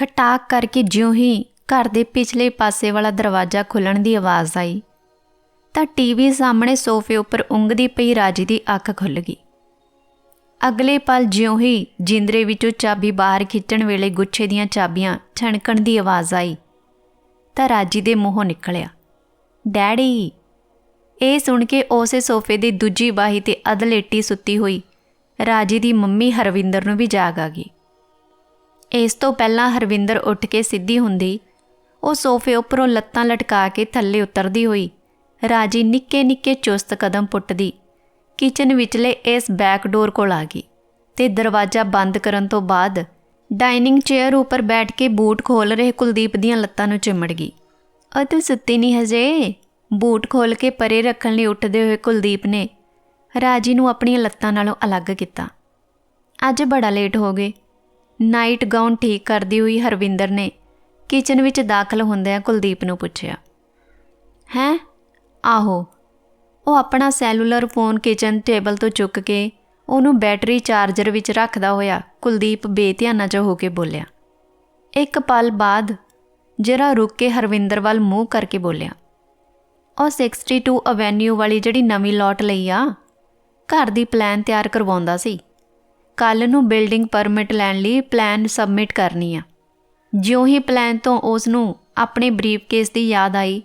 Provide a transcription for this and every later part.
ਖਟਾਕ ਕਰਕੇ ਜਿਉਂ ਹੀ ਘਰ ਦੇ ਪਿਛਲੇ ਪਾਸੇ ਵਾਲਾ ਦਰਵਾਜ਼ਾ ਖੁੱਲਣ ਦੀ ਆਵਾਜ਼ ਆਈ, ਤਾਂ ਟੀਵੀ ਸਾਹਮਣੇ ਸੋਫੇ ਉੱਪਰ ਉਂਗਦੀ ਪਈ ਰਾਜੀ ਦੀ ਅੱਖ ਖੁੱਲ ਗਈ। ਅਗਲੇ ਪਲ ਜਿਉਂ ਹੀ ਜਿੰਦਰੇ ਵਿੱਚੋਂ ਚਾਬੀ ਬਾਹਰ ਖਿੱਚਣ ਵੇਲੇ ਗੁੱਛੇ ਦੀਆਂ ਚਾਬੀਆਂ ਛਣਕਣ ਦੀ ਆਵਾਜ਼ ਆਈ, ਤਾਂ ਰਾਜੀ ਦੇ ਮੂੰਹੋਂ ਨਿਕਲਿਆ, ਡੈਡੀ! ਇਹ ਸੁਣ ਕੇ ਉਸੇ ਸੋਫੇ ਦੀ ਦੂਜੀ ਬਾਹੀ ਤੇ ਅਧਲੇਟੀ ਸੁੱਤੀ ਹੋਈ। ਰਾਜੀ ਦੀ ਮੰਮੀ ਹਰਵਿੰਦਰ ਨੂੰ ਵੀ ਜਾਗ ਆ ਗਈ। ਇਸ ਤੋਂ ਪਹਿਲਾਂ ਹਰਵਿੰਦਰ ਉੱਠ ਕੇ ਸਿੱਧੀ ਹੁੰਦੀ। ਉਹ ਸੋਫੇ ਉੱਪਰੋਂ ਲੱਤਾਂ ਲਟਕਾ ਕੇ ਥੱਲੇ ਉਤਰਦੀ ਹੋਈ। ਰਾਜੀ ਨਿੱਕੇ ਨਿੱਕੇ ਚੁਸਤ ਕਦਮ ਪੁੱਟਦੀ। ਕਿਚਨ ਵਿਚਲੇ ਇਸ ਬੈਕ ਡੋਰ ਕੋਲ ਆ ਗਈ ਤੇ ਦਰਵਾਜ਼ਾ ਬੰਦ ਕਰਨ ਤੋਂ ਬਾਅਦ ਡਾਈਨਿੰਗ ਚੇਅਰ ਉੱਪਰ ਬੈਠ ਕੇ ਬੂਟ ਖੋਲ ਰਹੇ ਕੁਲਦੀਪ ਦੀਆਂ ਲੱਤਾਂ ਨੂੰ ਚਿੰਮੜ ਗਈ। ਉਹ ਸੁੱਤੀ ਨਹੀਂ ਹਜੇ? ਬੂਟ ਖੋਲ ਕੇ ਪਰੇ ਰੱਖਣ ਲਈ ਉੱਠਦੇ ਹੋਏ ਕੁਲਦੀਪ ਨੇ ਰਾਜੀ ਨੂੰ ਆਪਣੀਆਂ ਲੱਤਾਂ ਨਾਲੋਂ ਅਲੱਗ ਕੀਤਾ। ਅੱਜ ਬੜਾ ਲੇਟ ਹੋ ਗਏ। ਨਾਈਟ ਗਾਊਨ ਠੀਕ ਕਰਦੀ ਹੋਈ ਹਰਵਿੰਦਰ ਨੇ ਕਿਚਨ ਵਿੱਚ ਦਾਖਲ ਹੁੰਦਿਆਂ ਕੁਲਦੀਪ ਨੂੰ ਪੁੱਛਿਆ, ਹੈਂ? ਆਹੋ, ਉਹ ਆਪਣਾ ਸੈਲੂਲਰ ਫੋਨ ਕਿਚਨ ਟੇਬਲ ਤੋਂ ਚੁੱਕ ਕੇ ਉਹਨੂੰ ਬੈਟਰੀ ਚਾਰਜਰ ਵਿੱਚ ਰੱਖਦਾ ਹੋਇਆ ਕੁਲਦੀਪ ਬੇਧਿਆਨਾ ਜਿਹਾ ਹੋ ਕੇ ਬੋਲਿਆ। ਇੱਕ ਪਲ ਬਾਅਦ ਜਰਾ ਰੁਕ ਕੇ ਹਰਵਿੰਦਰ ਵੱਲ ਮੂੰਹ ਕਰਕੇ ਬੋਲਿਆ, ਉਹ 62 ਐਵੇਨਿਊ ਵਾਲੀ ਜਿਹੜੀ ਨਵੀਂ ਲੋਟ ਲਈ ਆ, ਘਰ ਦੀ ਪਲਾਨ ਤਿਆਰ ਕਰਵਾਉਂਦਾ ਸੀ। ਕੱਲ ਨੂੰ ਬਿਲਡਿੰਗ ਪਰਮਿਟ ਲੈਣ ਲਈ ਪਲਾਨ ਸਬਮਿਟ ਕਰਨੀ ਆ। ਜਿਉਂ ਹੀ ਪਲਾਨ ਤੋਂ ਉਸ ਨੂੰ ਆਪਣੇ ਬਰੀਫਕੇਸ ਦੀ ਯਾਦ ਆਈ,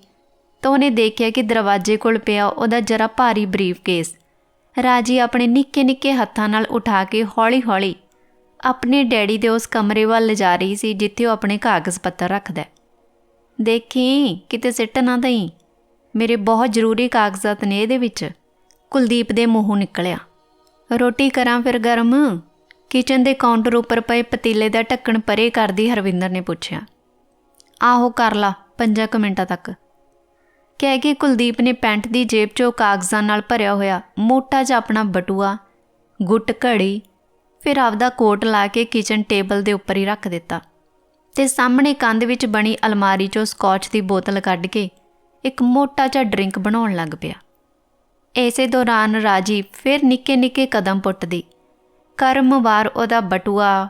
ਤਾਂ ਉਹਨੇ ਦੇਖਿਆ ਕਿ ਦਰਵਾਜ਼ੇ ਕੋਲ ਪਿਆ ਉਹਦਾ ਜਰਾ ਭਾਰੀ ਬਰੀਫਕੇਸ। ਰਾਜੀ ਆਪਣੇ ਨਿੱਕੇ ਨਿੱਕੇ ਹੱਥਾਂ ਨਾਲ ਉਠਾ ਕੇ ਹੌਲੀ-ਹੌਲੀ ਆਪਣੇ ਡੈਡੀ ਦੇ ਉਸ ਕਮਰੇ ਵੱਲ ਲਿਜਾ ਰਹੀ ਸੀ, ਜਿੱਥੇ ਉਹ ਆਪਣੇ ਕਾਗਜ਼ ਪੱਤਰ ਰੱਖਦਾ ਦੇਖੀ, ਕਿਤੇ ਸਿੱਟ ਨਾ ਦਈ। ਮੇਰੇ ਬਹੁਤ ਜ਼ਰੂਰੀ ਕਾਗਜ਼ਾਤ ਨੇ ਇਹਦੇ ਵਿੱਚ। ਕੁਲਦੀਪ ਦੇ ਮੂੰਹੋਂ ਨਿਕਲਿਆ। ਰੋਟੀ ਕਰਾਂ ਫਿਰ ਗਰਮ? ਕਿਚਨ ਦੇ ਕਾਊਂਟਰ ਉੱਪਰ ਪਏ ਪਤੀਲੇ ਦਾ ਢੱਕਣ ਪਰੇ ਕਰਦੀ ਹਰਵਿੰਦਰ ਨੇ ਪੁੱਛਿਆ, ਆਹੋ ਕਰ ਲਾ 5 ਕੁ ਮਿੰਟਾਂ ਤੱਕ। ਕਹਿ ਕੇ ਕੁਲਦੀਪ ਨੇ ਪੈਂਟ ਦੀ ਜੇਬ 'ਚੋਂ ਕਾਗਜ਼ਾਂ ਨਾਲ ਭਰਿਆ ਹੋਇਆ ਮੋਟਾ ਜਿਹਾ ਆਪਣਾ ਬਟੂਆ, ਗੁੱਟ ਘੜੀ, ਫਿਰ ਆਪਦਾ ਕੋਟ ਲਾ ਕੇ ਕਿਚਨ ਟੇਬਲ ਦੇ ਉੱਪਰ ਹੀ ਰੱਖ ਦਿੱਤਾ ਤੇ ਸਾਹਮਣੇ ਕੰਧ ਵਿੱਚ ਬਣੀ ਅਲਮਾਰੀ 'ਚੋਂ ਸਕਾਚ ਦੀ ਬੋਤਲ ਕੱਢ ਕੇ ਇੱਕ ਮੋਟਾ ਜਿਹਾ ਡਰਿੰਕ ਬਣਾਉਣ ਲੱਗ ਪਿਆ। ਐਸੇ ਦੌਰਾਨ ਰਾਜੀ ਫਿਰ ਨਿੱਕੇ ਨਿੱਕੇ ਕਦਮ ਪੁੱਟਦੀ ਕਰਮਵਾਰ ਉਹਦਾ ਬਟੂਆ।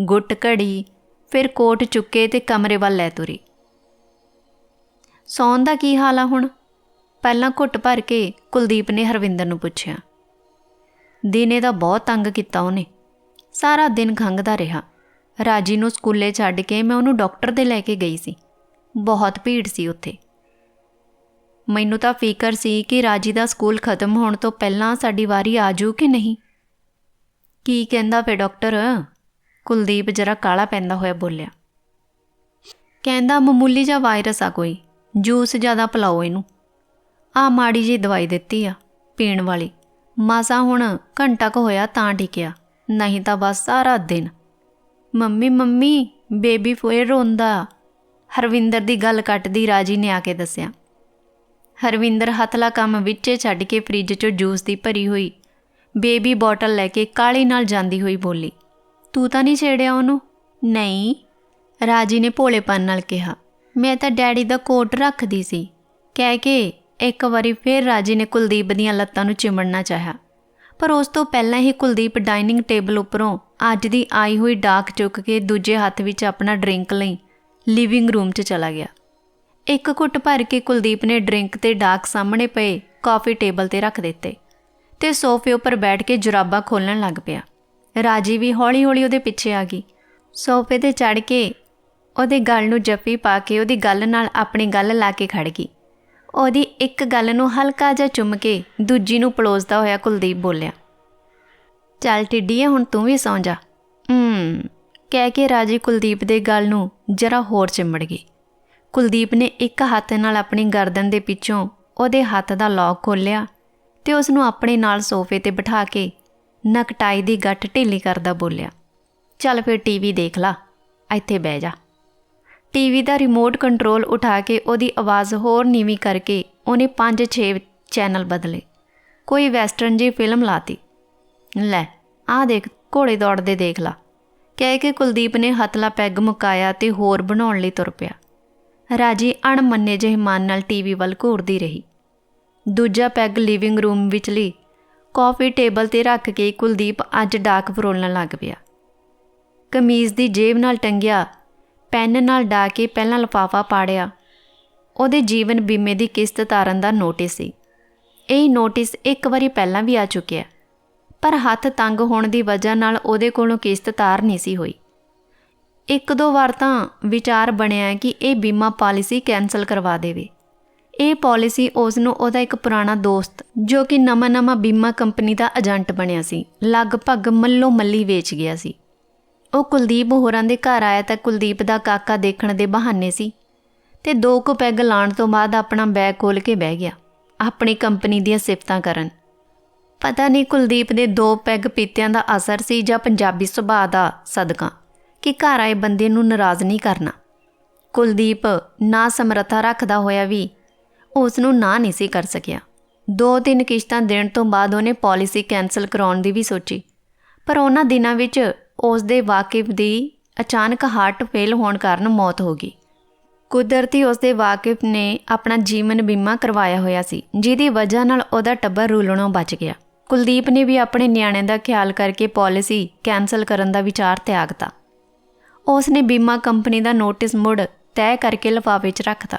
ਗੁੱਟ ਘੜੀ, ਫਿਰ ਕੋਟ ਚੁੱਕੇ ਤੇ ਕਮਰੇ ਵੱਲ ਲੈ ਤੁਰੀ। ਸੌਣ ਦਾ ਕੀ ਹਾਲ ਆ ਹੁਣ? ਪਹਿਲਾਂ ਘੁੱਟ ਭਰ ਕੇ ਕੁਲਦੀਪ ਨੇ ਹਰਵਿੰਦਰ ਨੂੰ ਪੁੱਛਿਆ। ਦਿਨੇ ਦਾ ਬਹੁਤ ਤੰਗ ਕੀਤਾ ਉਹਨੇ। ਸਾਰਾ ਦਿਨ ਖੰਗਦਾ ਰਿਹਾ। ਰਾਜੀ ਨੂੰ ਸਕੂਲੇ ਛੱਡ ਕੇ ਮੈਂ ਉਹਨੂੰ ਡਾਕਟਰ ਦੇ ਲੈ ਕੇ ਗਈ ਸੀ। ਬਹੁਤ ਭੀੜ ਸੀ ਉੱਥੇ। ਮੈਨੂੰ ਤਾਂ ਫਿਕਰ ਸੀ ਕਿ ਰਾਜੀ ਦਾ ਸਕੂਲ ਖਤਮ ਹੋਣ ਤੋਂ ਪਹਿਲਾਂ ਸਾਡੀ ਵਾਰੀ ਆ ਜੂ ਕਿ ਨਹੀਂ। ਕੀ ਕਹਿੰਦਾ ਫੇ ਡਾਕਟਰ? ਕੁਲਦੀਪ ਜਰਾ ਕਾਲਾ ਪੈਂਦਾ ਹੋਇਆ ਬੋਲਿਆ। ਕਹਿੰਦਾ, ਮਾਮੂਲੀ ਜਿਹਾ ਵਾਇਰਸ ਆ ਕੋਈ, ਜੂਸ ਜ਼ਿਆਦਾ ਪਿਲਾਓ ਇਹਨੂੰ। ਆ ਮਾੜੀ ਜੀ ਦਵਾਈ ਦਿੱਤੀ ਆ, ਪੀਣ ਵਾਲੀ। ਮਾਸਾ ਹੁਣ ਘੰਟਾ ਕੁ ਹੋਇਆ ਤਾਂ ਟਿਕਿਆ ਨਹੀਂ ਤਾਂ ਬਸ ਸਾਰਾ ਦਿਨ। ਮੰਮੀ ਮੰਮੀ, ਬੇਬੀ ਫੇਰ ਰੋਂਦਾ। ਹਰਵਿੰਦਰ ਦੀ ਗੱਲ ਕੱਟਦੀ ਰਾਜੀ ਨੇ ਆ ਕੇ ਦੱਸਿਆ। ਹਰਵਿੰਦਰ ਹੱਥਲਾ ਕੰਮ ਵਿੱਚੇ ਛੱਡ ਕੇ ਫ੍ਰਿਜ 'ਚੋਂ ਜੂਸ ਦੀ ਭਰੀ ਹੋਈ ਬੇਬੀ ਬੋਟਲ ਲੈ ਕੇ ਕਾਲੀ ਨਾਲ ਜਾਂਦੀ ਹੋਈ ਬੋਲੀ, ਤੂੰ ਤਾਂ ਨਹੀਂ ਛੇੜਿਆ ਉਹਨੂੰ? ਨਹੀਂ। ਰਾਜੀ ਨੇ ਭੋਲੇਪਨ ਨਾਲ ਕਿਹਾ, ਮੈਂ ਤਾਂ ਡੈਡੀ ਦਾ ਕੋਟ ਰੱਖਦੀ ਸੀ। ਕਹਿ ਕੇ ਇੱਕ ਵਾਰੀ ਫੇਰ ਰਾਜੀ ਨੇ ਕੁਲਦੀਪ ਦੀਆਂ ਲੱਤਾਂ ਨੂੰ ਚਿਮੜਨਾ ਚਾਹਿਆ। ਪਰ ਉਸ ਤੋਂ ਪਹਿਲਾਂ ਹੀ ਕੁਲਦੀਪ ਡਾਈਨਿੰਗ ਟੇਬਲ ਉੱਪਰੋਂ ਅੱਜ ਦੀ ਆਈ ਹੋਈ ਡਾਕ ਚੁੱਕ ਕੇ ਦੂਜੇ ਹੱਥ ਵਿੱਚ ਆਪਣਾ ਡਰਿੰਕ ਲਈ ਲਿਵਿੰਗ ਰੂਮ 'ਚ ਚਲਾ ਗਿਆ। ਇੱਕ ਘੁੱਟ ਭਰ ਕੇ ਕੁਲਦੀਪ ਨੇ ਡਰਿੰਕ ਤੇ ਡਾਕ ਸਾਹਮਣੇ ਪਏ ਕਾਫੀ ਟੇਬਲ ਤੇ ਰੱਖ ਦਿੱਤੇ। ਤੇ ਸੋਫੇ ਉੱਪਰ ਬੈਠ ਕੇ ਜੁਰਾਬਾਂ ਖੋਲਣ ਲੱਗ ਪਿਆ। ਰਾਜੀ ਵੀ ਹੌਲੀ-ਹੌਲੀ ਉਹਦੇ ਪਿੱਛੇ ਆ ਗਈ। ਸੋਫੇ ਤੇ ਚੜ ਕੇ ਉਹਦੇ ਗੱਲ ਨੂੰ ਜੱਫੀ ਪਾ ਕੇ ਉਹਦੀ ਗੱਲ ਨਾਲ ਆਪਣੀ ਗੱਲ ਲਾ ਕੇ ਖੜ ਗਈ। ਉਹਦੀ ਇੱਕ ਗੱਲ ਨੂੰ ਹਲਕਾ ਜਿਹਾ ਚੁੰਮ ਕੇ ਦੂਜੀ ਨੂੰ ਪਲੋਸਦਾ ਹੋਇਆ ਕੁਲਦੀਪ ਬੋਲਿਆ, ਚੱਲ ਟਿੱਡੀਏ ਹੁਣ ਤੂੰ ਵੀ ਸੌਂ ਜਾ। ਹੂੰ, ਕਹਿ ਕੇ ਰਾਜੀ ਕੁਲਦੀਪ ਦੇ ਗੱਲ ਨੂੰ ਜਰਾ ਹੋਰ ਚਿੰਮੜ ਗਈ। ਕੁਲਦੀਪ ਨੇ ਇੱਕ ਹੱਥ ਨਾਲ ਆਪਣੀ ਗਰਦਨ ਦੇ ਪਿੱਛੋਂ ਉਹਦੇ ਹੱਥ ਦਾ ਲੌਕ ਖੋਲ੍ਹਿਆ ਤੇ ਉਸ ਨੂੰ ਆਪਣੇ ਨਾਲ ਸੋਫੇ ਤੇ ਬਿਠਾ ਕੇ ਨਕਟਾਈ ਦੀ ਗੱਠ ਢਿੱਲੀ ਕਰਦਾ ਬੋਲਿਆ, ਚੱਲ ਫਿਰ ਟੀਵੀ ਦੇਖ ਲਾ, ਇੱਥੇ ਬਹਿ ਜਾ। ਟੀਵੀ ਦਾ ਰਿਮੋਟ ਕੰਟਰੋਲ ਉਠਾ ਕੇ ਉਹਦੀ ਆਵਾਜ਼ ਹੋਰ ਨੀਵੀਂ ਕਰਕੇ ਉਹਨੇ 5-6 ਚੈਨਲ ਬਦਲੇ। ਕੋਈ ਵੈਸਟਰਨ ਜੀ ਫਿਲਮ ਲਾਤੀ। ਲੈ, ਆਹ ਦੇਖ, ਘੋੜੇ ਦੌੜਦੇ ਦੇਖ ਲਾ। ਕਹਿ ਕੇ ਕੁਲਦੀਪ ਨੇ ਹਤਲਾ ਪੈਗ ਮੁਕਾਇਆ ਤੇ ਹੋਰ ਬਣਾਉਣ ਲਈ ਤੁਰ ਪਿਆ। ਰਾਜੀ ਅਣਮੰਨੇ ਜਿਹੇ ਮਨ ਨਾਲ ਟੀਵੀ ਵੱਲ ਘੂਰਦੀ ਰਹੀ। ਦੂਜਾ ਪੈਗ ਲਿਵਿੰਗ ਰੂਮ ਵਿਚਲੀ ਕਾਫੀ ਟੇਬਲ ਤੇ ਰੱਖ ਕੇ ਕੁਲਦੀਪ ਅੱਜ ਡਾਕ ਫਰੋਲਣ ਲੱਗ ਪਿਆ। ਕਮੀਜ਼ ਦੀ ਜੇਬ ਨਾਲ ਟੰਗਿਆ, ਪੈਨ ਨਾਲ ਡਾ ਕੇ ਪਹਿਲਾਂ ਲਫਾਫਾ ਪਾੜਿਆ। ਉਹਦੇ ਜੀਵਨ ਬੀਮੇ ਦੀ ਕਿਸ਼ਤ ਤਾਰਨ ਦਾ ਨੋਟਿਸ ਸੀ। ਇਹ ਨੋਟਿਸ ਇੱਕ ਵਾਰੀ ਪਹਿਲਾਂ ਵੀ ਆ ਚੁੱਕਿਆ, ਪਰ ਹੱਥ ਤੰਗ ਹੋਣ ਦੀ ਵਜ੍ਹਾ ਨਾਲ ਉਹਦੇ ਕੋਲੋਂ ਕਿਸ਼ਤ ਤਾਰ ਨਹੀਂ ਸੀ ਹੋਈ। ਇੱਕ ਦੋ ਵਾਰ ਤਾਂ ਵਿਚਾਰ ਬਣਿਆ ਕਿ ਇਹ ਬੀਮਾ ਪਾਲਿਸੀ ਕੈਨਸਲ ਕਰਵਾ ਦੇਵੇ। ਇਹ ਪਾਲਿਸੀ ਉਸ ਨੂੰ ਉਹਦਾ ਇੱਕ ਪੁਰਾਣਾ ਦੋਸਤ, ਜੋ ਕਿ ਨਵਾਂ-ਨਵਾਂ ਬੀਮਾ ਕੰਪਨੀ ਦਾ ਏਜੰਟ ਬਣਿਆ ਸੀ, ਲਗਭਗ ਮੱਲੋ ਮੱਲੀ ਵੇਚ ਗਿਆ ਸੀ। ਉਹ ਕੁਲਦੀਪ ਹੋਰਾਂ ਦੇ ਘਰ ਆਇਆ ਤਾਂ ਕੁਲਦੀਪ ਦਾ ਕਾਕਾ ਦੇਖਣ ਦੇ ਬਹਾਨੇ ਸੀ ਤੇ ਦੋ ਕੁ ਪੈਗ ਲਾਣ ਤੋਂ ਬਾਅਦ ਆਪਣਾ ਬੈਗ ਖੋਲ ਕੇ ਬਹਿ ਗਿਆ, ਆਪਣੀ ਕੰਪਨੀ ਦੀਆਂ ਸਿਫਤਾਂ ਕਰਨ। ਪਤਾ ਨਹੀਂ ਕੁਲਦੀਪ ਦੇ ਦੋ ਪੈਗ ਪੀਤਿਆਂ ਦਾ ਅਸਰ ਸੀ ਜਾਂ ਪੰਜਾਬੀ ਸੁਭਾਅ ਦਾ ਸਦਕਾ, ਕਿ ਘਰ ਆਏ ਬੰਦੇ ਨੂੰ ਨਾਰਾਜ਼ ਨਹੀਂ ਕਰਨਾ। ਕੁਲਦੀਪ ਨਾ ਸਮਰੱਥਾ ਰੱਖਦਾ ਹੋਇਆ ਵੀ ਉਸ ਨੂੰ ਨਾ ਨਹੀਂ ਸੀ ਕਰ ਸਕਿਆ। ਦੋ ਤਿੰਨ ਕਿਸ਼ਤਾਂ ਦੇਣ ਤੋਂ ਬਾਅਦ ਉਹਨੇ ਪਾਲਿਸੀ ਕੈਨਸਲ ਕਰਾਉਣ ਦੀ ਵੀ ਸੋਚੀ। ਪਰ ਉਹਨਾਂ ਦਿਨਾਂ ਵਿੱਚ ਉਸ ਦੇ ਵਾਕਿਫ ਦੀ ਅਚਾਨਕ ਹਾਰਟ ਫੇਲ ਹੋਣ ਕਾਰਨ ਮੌਤ ਹੋ ਗਈ। ਕੁਦਰਤੀ ਉਸ ਦੇ ਵਾਕਿਫ ਨੇ ਆਪਣਾ ਜੀਵਨ ਬੀਮਾ ਕਰਵਾਇਆ ਹੋਇਆ ਸੀ, ਜਿਹਦੀ ਵਜ੍ਹਾ ਨਾਲ ਉਹਦਾ ਟੱਬਰ ਰੁਲਣੋਂ ਬਚ ਗਿਆ। ਕੁਲਦੀਪ ਨੇ ਵੀ ਆਪਣੇ ਨਿਆਣੇ ਦਾ ਖਿਆਲ ਕਰਕੇ ਪਾਲਿਸੀ ਕੈਨਸਲ ਕਰਨ ਦਾ ਵਿਚਾਰ ਤਿਆਗਤਾ ਉਸ ਨੇ ਬੀਮਾ ਕੰਪਨੀ ਦਾ ਨੋਟਿਸ ਮੁੜ ਤੈਅ ਕਰਕੇ ਲਿਫਾਫੇ 'ਚ ਰੱਖਤਾ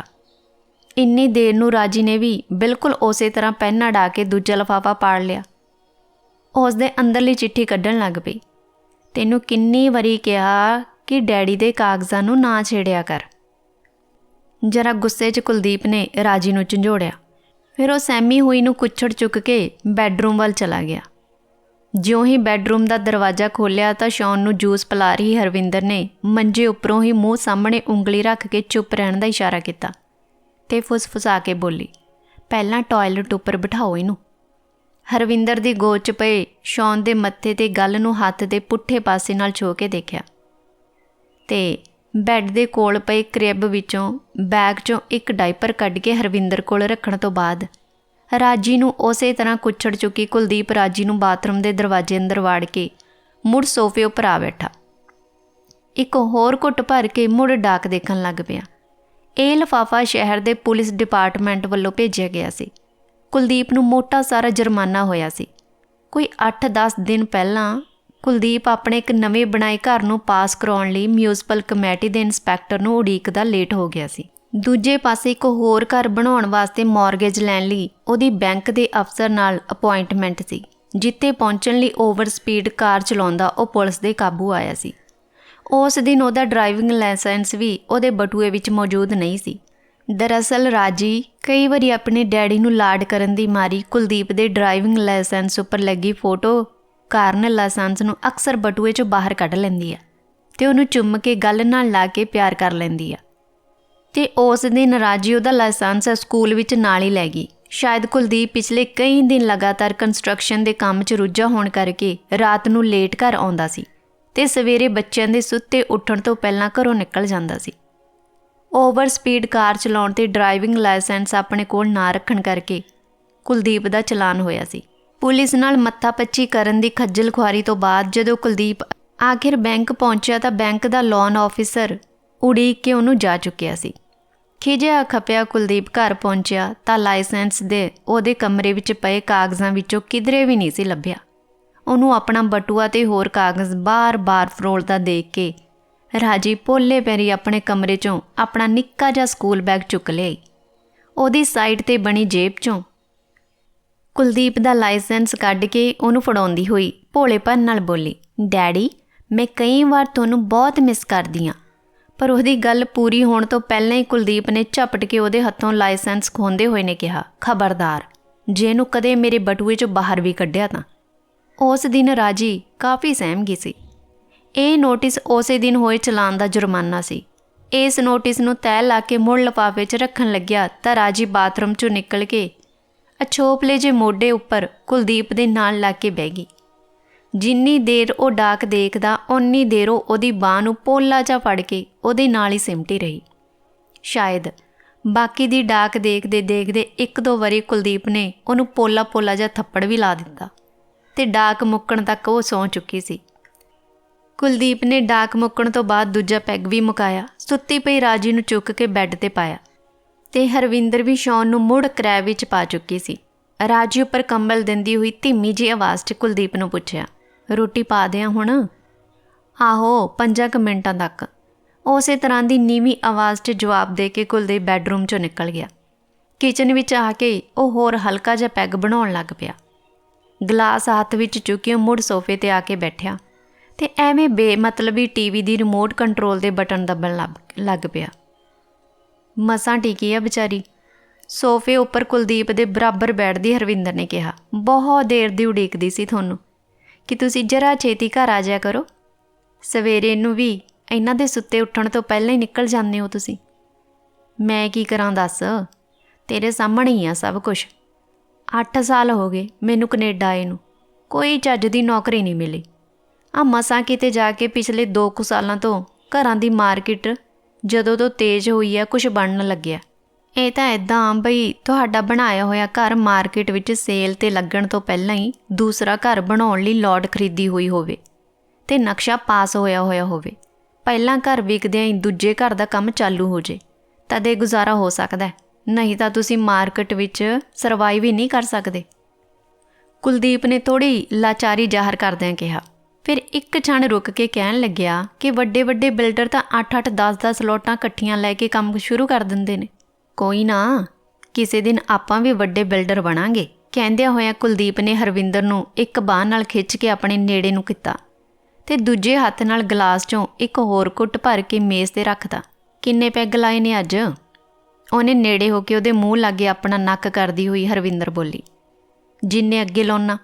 ਇੰਨੀ ਦੇਰ ਨੂੰ ਰਾਜੀ ਨੇ ਵੀ ਬਿਲਕੁਲ ਉਸੇ ਤਰ੍ਹਾਂ ਪੈਨ ਅੜਾ ਕੇ ਦੂਜਾ ਲਿਫਾਫਾ ਪਾੜ ਲਿਆ। ਉਸ ਦੇ ਅੰਦਰਲੀ ਚਿੱਠੀ ਕੱਢਣ ਲੱਗ ਪਈ। ਤੈਨੂੰ ਕਿੰਨੀ ਵਾਰੀ ਕਿਹਾ ਕਿ ਡੈਡੀ ਦੇ ਕਾਗਜ਼ਾਂ ਨੂੰ ਨਾ ਛੇੜਿਆ ਕਰ। ਜਰਾ ਗੁੱਸੇ 'ਚ ਕੁਲਦੀਪ ਨੇ ਰਾਜੀ ਨੂੰ ਝੰਜੋੜਿਆ। ਫਿਰ ਉਹ ਸੈਮੀ ਹੋਈ ਨੂੰ ਕੁੱਛੜ ਚੁੱਕ ਕੇ ਬੈੱਡਰੂਮ ਵੱਲ ਚਲਾ ਗਿਆ। ਜਿਉਂ ਹੀ ਬੈੱਡਰੂਮ ਦਾ ਦਰਵਾਜ਼ਾ ਖੋਲ੍ਹਿਆ ਤਾਂ ਸ਼ੌਨ ਨੂੰ ਜੂਸ ਪਿਲਾ ਰਹੀ ਹਰਵਿੰਦਰ ਨੇ ਮੰਜੇ ਉੱਪਰੋਂ ਹੀ ਮੂੰਹ ਸਾਹਮਣੇ ਉਂਗਲੀ ਰੱਖ ਕੇ ਚੁੱਪ ਰਹਿਣ ਦਾ ਇਸ਼ਾਰਾ ਕੀਤਾ। ਤੇ ਫੁਸਫੁਸਾ ਕੇ ਬੋਲੀ। ਪਹਿਲਾਂ ਟਾਇਲਟ ਉੱਪਰ ਬਿਠਾਓ ਇਹਨੂੰ। ਹਰਵਿੰਦਰ ਦੀ ਗੋਦ 'ਚ ਪਏ ਸ਼ੌਨ ਦੇ ਮੱਥੇ ਤੇ ਗੱਲ ਨੂੰ ਹੱਥ ਦੇ ਪੁੱਠੇ ਪਾਸੇ ਨਾਲ ਛੋ ਕੇ ਦੇਖਿਆ। ਤੇ ਬੈੱਡ ਦੇ ਕੋਲ ਪਏ ਕ੍ਰਿਬ ਵਿੱਚੋਂ ਬੈਗ 'ਚੋਂ ਇੱਕ ਡਾਈਪਰ ਕੱਢ ਕੇ ਹਰਵਿੰਦਰ ਕੋਲ ਰੱਖਣ ਤੋਂ ਬਾਅਦ ਰਾਜੀ ਨੂੰ ਉਸੇ ਤਰ੍ਹਾਂ ਕੁੱਛੜ ਚੁੱਕੀ ਕੁਲਦੀਪ ਰਾਜੀ ਨੂੰ ਬਾਥਰੂਮ ਦੇ ਦਰਵਾਜ਼ੇ ਅੰਦਰ ਵਾੜ ਕੇ ਮੁੜ ਸੋਫੇ ਉੱਪਰ ਆ ਬੈਠਾ। ਇੱਕ ਹੋਰ ਘੁੱਟ ਭਰ ਕੇ ਮੁੜ ਡਾਕ ਦੇਖਣ ਲੱਗ ਪਿਆ। ਇਹ ਲਫਾਫਾ ਸ਼ਹਿਰ ਦੇ ਪੁਲਿਸ ਡਿਪਾਰਟਮੈਂਟ ਵੱਲੋਂ ਭੇਜਿਆ ਗਿਆ ਸੀ। ਕੁਲਦੀਪ ਨੂੰ ਮੋਟਾ ਸਾਰਾ ਜੁਰਮਾਨਾ ਹੋਇਆ ਸੀ। ਕੋਈ 8-10 ਦਿਨ ਪਹਿਲਾਂ ਕੁਲਦੀਪ ਆਪਣੇ ਇੱਕ ਨਵੇਂ ਬਣਾਏ ਘਰ ਨੂੰ ਪਾਸ ਕਰਾਉਣ ਲਈ ਮਿਊਨਿਸਪਲ ਕਮੇਟੀ ਦੇ ਇੰਸਪੈਕਟਰ ਨੂੰ ਉਡੀਕਦਾ ਲੇਟ ਹੋ ਗਿਆ ਸੀ। ਦੂਜੇ ਪਾਸੇ ਇੱਕ ਹੋਰ ਘਰ ਬਣਾਉਣ ਵਾਸਤੇ ਮਾਰਗੇਜ ਲੈਣ ਲਈ ਉਹਦੀ ਬੈਂਕ ਦੇ ਅਫਸਰ ਨਾਲ ਅਪਾਇੰਟਮੈਂਟ ਸੀ ਜਿੱਤੇ ਪਹੁੰਚਣ ਲਈ ਓਵਰ ਸਪੀਡ ਕਾਰ ਚਲਾਉਂਦਾ ਉਹ ਪੁਲਿਸ ਦੇ ਕਾਬੂ ਆਇਆ ਸੀ। ਉਸ ਦਿਨ ਉਹਦਾ ਡਰਾਈਵਿੰਗ ਲਾਇਸੈਂਸ ਵੀ ਉਹਦੇ ਬਟੂਏ ਵਿੱਚ ਮੌਜੂਦ ਨਹੀਂ ਸੀ। ਦਰਅਸਲ ਰਾਜੀ ਕਈ ਵਾਰੀ ਆਪਣੇ ਡੈਡੀ ਨੂੰ ਲਾਡ ਕਰਨ ਦੀ ਮਾਰੀ ਕੁਲਦੀਪ ਦੇ ਡਰਾਈਵਿੰਗ ਲਾਇਸੈਂਸ ਉੱਪਰ ਲੱਗੀ ਫੋਟੋ ਕਾਰਨ ਲਾਇਸੈਂਸ ਨੂੰ ਅਕਸਰ ਬਟੂਏ 'ਚੋਂ ਬਾਹਰ ਕੱਢ ਲੈਂਦੀ ਆ ਤੇ ਉਹਨੂੰ ਚੁੰਮ ਕੇ ਗੱਲ ਨਾਲ ਲਾ ਕੇ ਪਿਆਰ ਕਰ ਲੈਂਦੀ ਆ। ਤੇ ਉਸ ਦਿਨ ਰਾਜੀ ਉਹਦਾ ਲਾਇਸੈਂਸ ਸਕੂਲ ਵਿੱਚ ਨਾਲ ਹੀ ਲੈ ਗਈ। ਸ਼ਾਇਦ ਕੁਲਦੀਪ ਪਿਛਲੇ ਕਈ ਦਿਨ ਲਗਾਤਾਰ ਕੰਸਟਰਕਸ਼ਨ ਦੇ ਕੰਮ 'ਚ ਰੁੱਝਾ ਹੋਣ ਕਰਕੇ ਰਾਤ ਨੂੰ ਲੇਟ ਘਰ ਆਉਂਦਾ ਸੀ। ਤੇ ਸਵੇਰੇ ਬੱਚਿਆਂ ਦੇ ਸੁੱਤੇ ਉੱਠਣ ਤੋਂ ਪਹਿਲਾਂ ਘਰੋਂ ਨਿਕਲ ਜਾਂਦਾ ਸੀ। ਓਵਰ ਸਪੀਡ ਕਾਰ ਚਲਾਉਣ ਤੇ ਡਰਾਈਵਿੰਗ ਲਾਇਸੈਂਸ ਆਪਣੇ ਕੋਲ ਨਾ ਰੱਖਣ ਕਰਕੇ ਕੁਲਦੀਪ ਦਾ ਚਲਾਨ ਹੋਇਆ ਸੀ। ਪੁਲਿਸ ਨਾਲ ਮੱਥਾ ਮੱਥਾਪੱਚੀ ਕਰਨ ਦੀ ਖੱਜਲ ਖੁਆਰੀ ਤੋਂ ਬਾਅਦ ਜਦੋਂ ਕੁਲਦੀਪ ਆਖਿਰ ਬੈਂਕ ਪਹੁੰਚਿਆ ਤਾਂ ਬੈਂਕ ਦਾ ਲੋਨ ਆਫੀਸਰ ਉਡੀਕ ਕੇ ਉਹਨੂੰ ਜਾ ਚੁੱਕਿਆ ਸੀ। ਖਿਜਿਆ ਖਪਿਆ ਕੁਲਦੀਪ ਘਰ ਪਹੁੰਚਿਆ ਤਾਂ ਲਾਇਸੈਂਸ ਦੇ ਉਹਦੇ ਕਮਰੇ ਵਿੱਚ ਪਏ ਕਾਗਜ਼ਾਂ ਵਿੱਚੋਂ ਕਿਧਰੇ ਵੀ ਨਹੀਂ ਸੀ ਲੱਭਿਆ। ਉਹਨੂੰ ਆਪਣਾ ਬਟੂਆ ਤੇ ਹੋਰ ਕਾਗਜ਼ ਬਾਰ-ਬਾਰ ਫਰੋਲਦਾ ਦੇਖ ਕੇ ਰਾਜੀ ਪੋਲੇ ਪੈਰੀ ਆਪਣੇ ਕਮਰੇ 'ਚੋਂ ਆਪਣਾ ਨਿੱਕਾ ਜਿਹਾ ਸਕੂਲ ਬੈਗ ਚੁੱਕ ਲਿਆਈ। ਉਹਦੀ ਸਾਈਡ ਤੇ ਬਣੀ ਜੇਬ 'ਚੋਂ ਕੁਲਦੀਪ ਦਾ ਲਾਇਸੈਂਸ ਕੱਢ ਕੇ ਉਹਨੂੰ ਫੜਾਉਂਦੀ ਹੋਈ ਭੋਲੇਪਨ ਨਾਲ ਬੋਲੀ, ਡੈਡੀ, ਮੈਂ ਕਈ ਵਾਰ ਤੁਹਾਨੂੰ ਬਹੁਤ ਮਿਸ ਕਰਦੀ ਆ, ਪਰ ਉਹਦੀ ਗੱਲ ਪੂਰੀ ਹੋਣ ਤੋਂ ਪਹਿਲਾਂ ਹੀ ਕੁਲਦੀਪ ਨੇ ਝਪਟ ਕੇ ਉਹਦੇ ਹੱਥੋਂ ਲਾਇਸੈਂਸ ਖੋਂਦੇ ਹੋਏ ਨੇ ਕਿਹਾ, ਖਬਰਦਾਰ, ਜੇ ਇਹਨੂੰ ਕਦੇ ਮੇਰੇ ਬਟੂਏ 'ਚੋਂ ਬਾਹਰ ਵੀ ਕੱਢਿਆ ਤਾਂ। ਉਸ ਦਿਨ ਰਾਜੀ ਕਾਫੀ ਸਹਿਮ ਗਈ ਸੀ। ਇਹ ਨੋਟਿਸ ਉਸੇ ਦਿਨ ਹੋਏ ਚਲਾਨ ਦਾ ਜੁਰਮਾਨਾ ਸੀ। ਇਸ ਨੋਟਿਸ ਨੂੰ ਤੈਅ ਲਾ ਕੇ ਮੁੜ ਲਫਾਫੇ 'ਚ ਰੱਖਣ ਲੱਗਿਆ ਤਾਂ ਰਾਜੀ ਬਾਥਰੂਮ 'ਚੋਂ ਨਿਕਲ ਕੇ ਅਛੋਪਲੇ ਜੇ ਮੋਢੇ ਉੱਪਰ ਕੁਲਦੀਪ ਦੇ ਨਾਲ ਲਾ ਕੇ ਬਹਿ ਗਈ। ਜਿੰਨੀ ਦੇਰ ਉਹ ਡਾਕ ਦੇਖਦਾ, ਓਨੀ ਦੇਰ ਉਹ ਉਹਦੀ ਬਾਹ ਨੂੰ ਪੋਲਾ ਜਾ ਫੜ ਕੇ ਉਹਦੇ ਨਾਲ ਹੀ ਸਿਮਟੀ ਰਹੀ। ਸ਼ਾਇਦ ਬਾਕੀ ਦੀ ਡਾਕ ਦੇਖਦੇ ਦੇਖਦੇ ਇੱਕ ਦੋ ਵਾਰੀ ਕੁਲਦੀਪ ਨੇ ਉਹਨੂੰ ਪੋਲਾ ਪੋਲਾ ਜਿਹਾ ਥੱਪੜ ਵੀ ਲਾ ਦਿੱਤਾ। ਤੇ ਡਾਕ ਮੁੱਕਣ ਤੱਕ ਉਹ ਸੌਂ ਚੁੱਕੀ ਸੀ। ਕੁਲਦੀਪ ਨੇ ਡਾਕ ਮੁੱਕਣ ਤੋਂ ਬਾਅਦ ਦੂਜਾ ਪੈਗ ਵੀ ਮੁਕਾਇਆ, ਸੁੱਤੀ ਪਈ ਰਾਜੀ ਨੂੰ ਚੁੱਕ ਕੇ ਬੈੱਡ ਤੇ ਪਾਇਆ ਤੇ ਹਰਵਿੰਦਰ ਵੀ ਸ਼ੌਨ ਨੂੰ ਮੁੜ ਕਰੈ ਵਿੱਚ ਪਾ ਚੁੱਕੀ ਸੀ। ਰਾਜੀ ਉੱਪਰ ਕੰਬਲ ਦਿੰਦੀ ਹੋਈ ਧੀਮੀ ਜਿਹੀ ਆਵਾਜ਼ 'ਚ ਕੁਲਦੀਪ ਨੂੰ ਪੁੱਛਿਆ, ਰੋਟੀ ਪਾ ਦਿਆਂ ਹੁਣ? ਆਹੋ, ਪੰਜਾਂ ਕੁ ਮਿੰਟਾਂ ਤੱਕ। ਉਸੇ ਤਰ੍ਹਾਂ ਦੀ ਨੀਵੀਂ ਆਵਾਜ਼ 'ਚ ਜਵਾਬ ਦੇ ਕੇ ਕੁਲਦੀਪ ਬੈੱਡਰੂਮ 'ਚੋਂ ਨਿਕਲ ਗਿਆ। ਕਿਚਨ ਵਿੱਚ ਆ ਕੇ ਉਹ ਹੋਰ ਹਲਕਾ ਜਿਹਾ ਪੈਗ ਬਣਾਉਣ ਲੱਗ ਪਿਆ। ਗਲਾਸ ਹੱਥ ਵਿੱਚ ਚੁੱਕਿਓ ਮੁੜ ਸੋਫੇ ਤੇ ਆ ਕੇ ਬੈਠਿਆ ਤੇ ਐਵੇਂ ਬੇਮਤਲਬੀ ਟੀਵੀ ਦੀ ਰਿਮੋਟ ਕੰਟਰੋਲ ਦੇ ਬਟਨ ਦੱਬਣ ਲੱਗ- ਲੱਗ ਪਿਆ। ਮਸਾਂ ਟਿਕੀ ਆ ਵਿਚਾਰੀ। ਸੋਫੇ ਉੱਪਰ ਕੁਲਦੀਪ ਦੇ ਬਰਾਬਰ ਬੈਠਦੀ ਹਰਵਿੰਦਰ ਨੇ ਕਿਹਾ, ਬਹੁਤ ਦੇਰ ਦੀ ਉਡੀਕਦੀ ਸੀ ਤੁਹਾਨੂੰ। ਕਿ ਤੁਸੀਂ ਜਰਾ ਛੇਤੀ ਘਰ ਆ ਜਾਇਆ ਕਰੋ? ਸਵੇਰੇ ਨੂੰ ਵੀ ਇਹਨਾਂ ਦੇ ਸੁੱਤੇ ਉੱਠਣ ਤੋਂ ਪਹਿਲਾਂ ਹੀ ਨਿਕਲ ਜਾਂਦੇ ਹੋ ਤੁਸੀਂ। ਮੈਂ ਕੀ ਕਰਾਂ ਦੱਸ? ਤੇਰੇ ਸਾਹਮਣੇ ਹੀ ਆ ਸਭ ਕੁਝ 8 ਸਾਲ ਹੋ ਗਏ ਮੈਨੂੰ ਕੈਨੇਡਾ ਆਏ ਨੂੰ। ਕੋਈ ਚੱਜ ਦੀ ਨੌਕਰੀ ਨਹੀਂ ਮਿਲੀ। ਆ ਮਸਾਂ ਕਿਤੇ ਜਾ ਕੇ ਪਿਛਲੇ 2 ਕੁ ਸਾਲਾਂ ਤੋਂ ਘਰਾਂ ਦੀ ਮਾਰਕੀਟ ਜਦੋਂ ਤੋਂ ਤੇਜ਼ ਹੋਈ ਆ ਕੁਝ ਬਣਨ ਲੱਗਿਆ। ਇਹ ਤਾਂ ਇਦਾਂ ਬਈ ਤੁਹਾਡਾ ਬਣਾਇਆ ਹੋਇਆ ਘਰ ਮਾਰਕੀਟ ਵਿੱਚ ਸੇਲ ਤੇ ਲੱਗਣ ਤੋਂ ਪਹਿਲਾਂ ਹੀ ਦੂਸਰਾ ਘਰ ਬਣਾਉਣ ਲਈ ਲੋਟ ਖਰੀਦੀ ਹੋਈ ਹੋਵੇ ਤੇ ਨਕਸ਼ਾ ਪਾਸ ਹੋਇਆ ਹੋਇਆ ਹੋਵੇ। ਪਹਿਲਾਂ ਘਰ ਵਿਕਦਿਆਂ ਹੀ ਦੂਜੇ ਘਰ ਦਾ ਕੰਮ ਚਾਲੂ ਹੋ ਜੇ, ਤਦੇ ਗੁਜ਼ਾਰਾ ਹੋ ਸਕਦਾ ਹੈ। ਨਹੀਂ ਤਾਂ ਤੁਸੀਂ ਮਾਰਕੀਟ ਵਿੱਚ ਸਰਵਾਈਵ ਹੀ ਨਹੀਂ ਕਰ ਸਕਦੇ। ਕੁਲਦੀਪ ਨੇ ਥੋੜੀ ਲਾਚਾਰੀ ਜ਼ਾਹਰ ਕਰਦਿਆਂ ਕਿਹਾ। ਫਿਰ ਇੱਕ ਛਣ ਰੁਕ ਕੇ ਕਹਿਣ ਲੱਗਿਆ ਕਿ ਵੱਡੇ ਵੱਡੇ ਬਿਲਡਰ ਤਾਂ 8-8 10-10 ਲੋਟਾਂ ਇਕੱਠੀਆਂ ਲੈ ਕੇ ਕੰਮ ਸ਼ੁਰੂ ਕਰ ਦਿੰਦੇ ਨੇ। ਕੋਈ ਨਾ, ਕਿਸੇ ਦਿਨ ਆਪਾਂ ਵੀ ਵੱਡੇ ਬਿਲਡਰ ਬਣਾਂਗੇ, ਕਹਿੰਦਿਆਂ ਹੋਇਆ ਕੁਲਦੀਪ ਨੇ ਹਰਵਿੰਦਰ ਨੂੰ ਇੱਕ ਬਾਹ ਨਾਲ ਖਿੱਚ ਕੇ ਆਪਣੇ ਨੇੜੇ ਨੂੰ ਕੀਤਾ ਤੇ ਦੂਜੇ ਹੱਥ ਨਾਲ ਗਲਾਸ 'ਚੋਂ ਇੱਕ ਹੋਰ ਘੁੱਟ ਭਰ ਕੇ ਮੇਜ਼ ਤੇ ਰੱਖਦਾ। ਕਿੰਨੇ ਪੈਗ ਲਾਏ ਨੇ ਅੱਜ? ਉਹਨੇ ਨੇੜੇ ਹੋ ਕੇ ਉਹਦੇ ਮੂੰਹ ਲਾਗੇ ਆਪਣਾ ਨੱਕ ਕਰਦੀ ਹੋਈ ਹਰਵਿੰਦਰ ਬੋਲੀ, ਜਿੰਨੇ ਅੱਗੇ ਲਾਉਣਾ।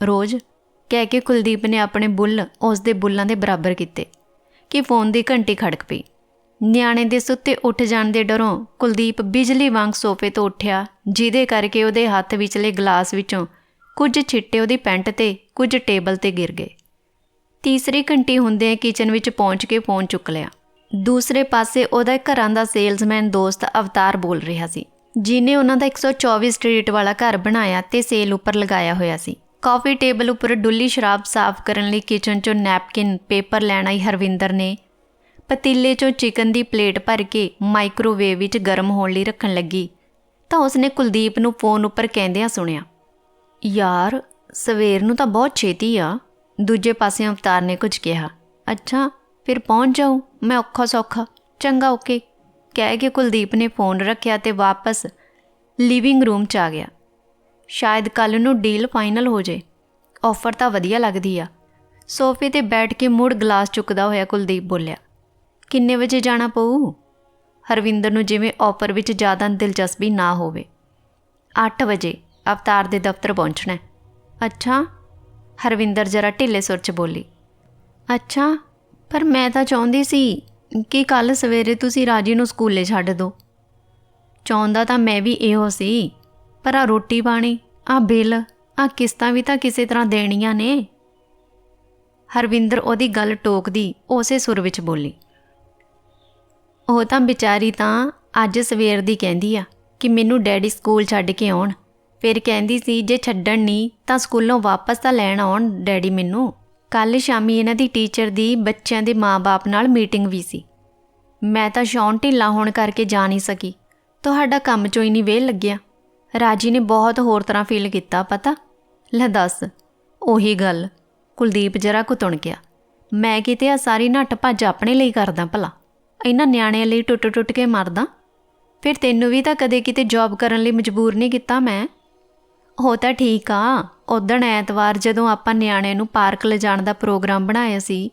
ਰੋਜ਼ ਕਹਿ ਕੇ ਕੁਲਦੀਪ ਨੇ ਆਪਣੇ ਬੁੱਲ ਉਸ ਦੇ ਬੁੱਲਾਂ ਦੇ ਬਰਾਬਰ ਕੀਤੇ, ਕਿ ਫੋਨ ਦੀ ਘੰਟੀ ਖੜਕ ਪਈ। ਨਿਆਣੇ ਦੇ ਸੁੱਤੇ ਉੱਠ ਜਾਣ ਦੇ ਡਰੋਂ ਕੁਲਦੀਪ ਬਿਜਲੀ ਵਾਂਗ ਸੋਫੇ ਤੋਂ ਉੱਠਿਆ, ਜਿਹਦੇ ਕਰਕੇ ਉਹਦੇ ਹੱਥ ਵਿਚਲੇ ਗਲਾਸ ਵਿੱਚੋਂ ਕੁਝ ਛਿੱਟੇ ਉਹਦੀ ਪੈਂਟ ਤੇ ਕੁਝ ਟੇਬਲ ਤੇ ਗਿਰ ਗਏ। ਤੀਸਰੀ ਘੰਟੀ ਹੁੰਦਿਆਂ ਕਿਚਨ ਵਿੱਚ ਪਹੁੰਚ ਕੇ ਫੋਨ ਚੁੱਕ ਲਿਆ। ਦੂਸਰੇ ਪਾਸੇ ਉਹਦਾ ਘਰਾਂ ਦਾ ਸੇਲਜ਼ਮੈਨ ਦੋਸਤ ਅਵਤਾਰ ਬੋਲ ਰਿਹਾ ਸੀ। ਜਿਨੇ ਉਹਨਾਂ ਦਾ 124 ਸਟਰੀਟ ਵਾਲਾ ਘਰ ਬਣਾਇਆ ਤੇ ਸੇਲ ਉੱਪਰ ਲਗਾਇਆ ਹੋਇਆ ਸੀ। ਕਾਫੀ ਟੇਬਲ ਉੱਪਰ ਡੁੱਲੀ ਸ਼ਰਾਬ ਸਾਫ਼ ਕਰਨ ਲਈ ਕਿਚਨ 'ਚੋਂ ਨੈਪਕਿਨ, ਪੇਪਰ ਲੈਣ ਆਈ ਹਰਵਿੰਦਰ ਨੇ। ਪਤੀਲੇ 'ਚੋਂ ਚਿਕਨ ਦੀ ਪਲੇਟ ਭਰ ਕੇ ਮਾਈਕ੍ਰੋਵੇਵ ਵਿੱਚ ਗਰਮ ਹੋਣ ਲਈ ਰੱਖਣ ਲੱਗੀ। ਤਾਂ ਉਸਨੇ ਕੁਲਦੀਪ ਨੂੰ ਫੋਨ ਉੱਪਰ ਕਹਿੰਦਿਆਂ ਸੁਣਿਆ, ਯਾਰ, ਸਵੇਰ ਨੂੰ ਤਾਂ ਬਹੁਤ ਛੇਤੀ ਆ। ਦੂਜੇ ਪਾਸੇ ਅਵਤਾਰ ਨੇ ਕੁਝ ਕਿਹਾ, ਅੱਛਾ ਫਿਰ ਪਹੁੰਚ ਜਾਉ ਮੈਂ ਔਖਾ ਸੌਖਾ। ਚੰਗਾ, ਓਕੇ। ਕਹਿ ਕੇ ਕੁਲਦੀਪ ਨੇ ਫੋਨ ਰੱਖਿਆ ਤੇ ਵਾਪਸ ਲਿਵਿੰਗ ਰੂਮ 'ਚ ਆ ਗਿਆ। ਸ਼ਾਇਦ ਕੱਲ ਨੂੰ ਡੀਲ ਫਾਈਨਲ ਹੋ ਜੇ। ਆਫਰ ਤਾਂ ਵਧੀਆ ਲੱਗਦੀ ਆ। ਸੋਫੇ ਤੇ ਬੈਠ ਕੇ ਮੁੜ ਗਲਾਸ ਚੁੱਕਦਾ ਹੋਇਆ ਕੁਲਦੀਪ ਬੋਲਿਆ, ਕਿੰਨੇ ਵਜੇ ਜਾਣਾ ਪਊ? ਹਰਵਿੰਦਰ ਨੂੰ ਜਿਵੇਂ ਆਫਰ ਵਿੱਚ ਜ਼ਿਆਦਾ ਦਿਲਚਸਪੀ ਨਾ ਹੋਵੇ। 8 ਵਜੇ ਅਵਤਾਰ ਦੇ ਦਫ਼ਤਰ ਪਹੁੰਚਣਾ ਹੈ। ਅੱਛਾ? ਹਰਵਿੰਦਰ ਜਰਾ ਢਿੱਲੇ ਸੁਰ 'ਚ ਬੋਲੀ, ਅੱਛਾ ਪਰ ਮੈਂ ਤਾਂ ਚਾਹੁੰਦੀ ਸੀ ਕਿ ਕੱਲ ਸਵੇਰੇ ਤੁਸੀਂ ਰਾਜੀ ਨੂੰ ਸਕੂਲੇ ਛੱਡ ਦਿਓ। ਚਾਹੁੰਦਾ ਤਾਂ ਮੈਂ ਵੀ ਇਹੋ ਸੀ। ਪਰ ਆ ਰੋਟੀ ਪਾਣੀ ਆ ਬਿੱਲ ਆ ਕਿਸ਼ਤਾਂ ਵੀ ਤਾਂ ਕਿਸੇ ਤਰ੍ਹਾਂ ਦੇਣੀਆਂ ਨੇ। ਹਰਵਿੰਦਰ ਉਹਦੀ ਗੱਲ ਟੋਕਦੀ, ਉਸੇ ਸੁਰ ਵਿੱਚ ਬੋਲੀ। ਉਹ ਤਾਂ ਵਿਚਾਰੀ ਤਾਂ ਅੱਜ ਸਵੇਰ ਦੀ ਕਹਿੰਦੀ ਆ ਕਿ ਮੈਨੂੰ ਡੈਡੀ ਸਕੂਲ ਛੱਡ ਕੇ ਆਉਣ। ਫਿਰ ਕਹਿੰਦੀ ਸੀ, ਜੇ ਛੱਡਣ ਨਹੀਂ ਤਾਂ ਸਕੂਲੋਂ ਵਾਪਸ ਤਾਂ ਲੈਣ ਆਉਣ ਡੈਡੀ ਮੈਨੂੰ। ਕੱਲ ਸ਼ਾਮੀ ਇਹਨਾਂ ਦੀ ਟੀਚਰ ਦੀ ਬੱਚਿਆਂ ਦੇ ਮਾਪੇ ਨਾਲ ਮੀਟਿੰਗ ਵੀ ਸੀ। ਮੈਂ ਤਾਂ ਸ਼ੌਨ ਢਿੱਲਾ ਹੋਣ ਕਰਕੇ ਜਾ ਨਹੀਂ ਸਕੀ। ਤੁਹਾਡਾ ਕੰਮ ਚੋਂ ਹੀ ਨਹੀਂ ਵੇਲ ਲੱਗਿਆ। ਰਾਜੀ ਨੇ ਬਹੁਤ ਹੋਰ ਤਰ੍ਹਾਂ ਫੀਲ ਕੀਤਾ, ਪਤਾ? ਲੈ ਦੱਸ। ਉਹੀ ਗੱਲ। ਕੁਲਦੀਪ ਜਰਾ ਕੁਤੁਣ ਗਿਆ। ਮੈਂ ਕਿਤੇ ਆ ਸਾਰੀ ਨੱਠ ਭੱਜ ਆਪਣੇ ਲਈ ਕਰਦਾ ਭਲਾ। ਇਹਨਾਂ ਨਿਆਣਿਆਂ ਲਈ ਟੁੱਟ ਟੁੱਟ ਕੇ ਮਰਦਾ। ਫਿਰ ਤੈਨੂੰ ਵੀ ਤਾਂ ਕਦੇ ਕਿਤੇ ਜੌਬ ਕਰਨ ਲਈ ਮਜਬੂਰ ਨਹੀਂ ਕੀਤਾ ਮੈਂ? ਉਹ ਤਾਂ ਠੀਕ ਆ। ਉਦਣ ਐਤਵਾਰ ਜਦੋਂ ਆਪਾਂ ਨਿਆਣੇ ਨੂੰ ਪਾਰਕ ਲਿਜਾਣ ਦਾ ਪ੍ਰੋਗਰਾਮ ਬਣਾਇਆ ਸੀ,